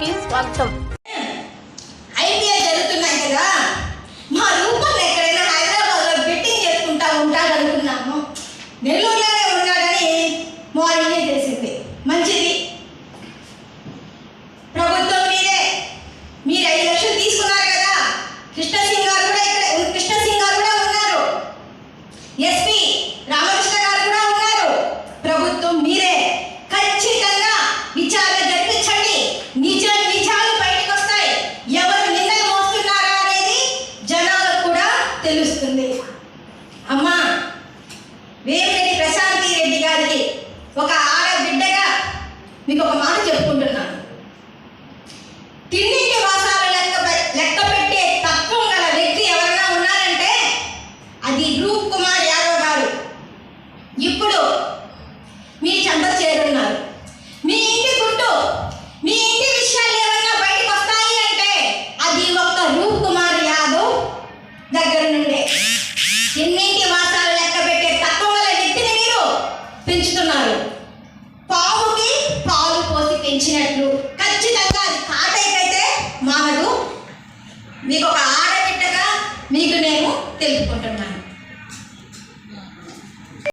కి స్వాగతం తెలుస్తుంది. అమ్మా వేమిరెడ్డి ప్రశాంతి రెడ్డి గారికి ఒక ఆడబిడ్డగా మీకు ఒక మాట చెప్పుకుంటున్నాను తిన్నింటి వాసాలు లెక్క లెక్క పెట్టే తత్వం గల వ్యక్తి ఎవరైనా ఉన్నారంటే అది రూప్ కుమార్ నుండే. ఎన్నింటి మాసాలు లెక్క పెట్టే తక్కువ నెత్తిని మీరు పెంచుతున్నారు. పావుకి పాలు పోసి పెంచినట్లు. ఖచ్చితంగా అది కాటైకైతే మానదు. మీకు ఒక ఆడబిడ్డగా మీకు నేను తెలుపుకుంటున్నాను.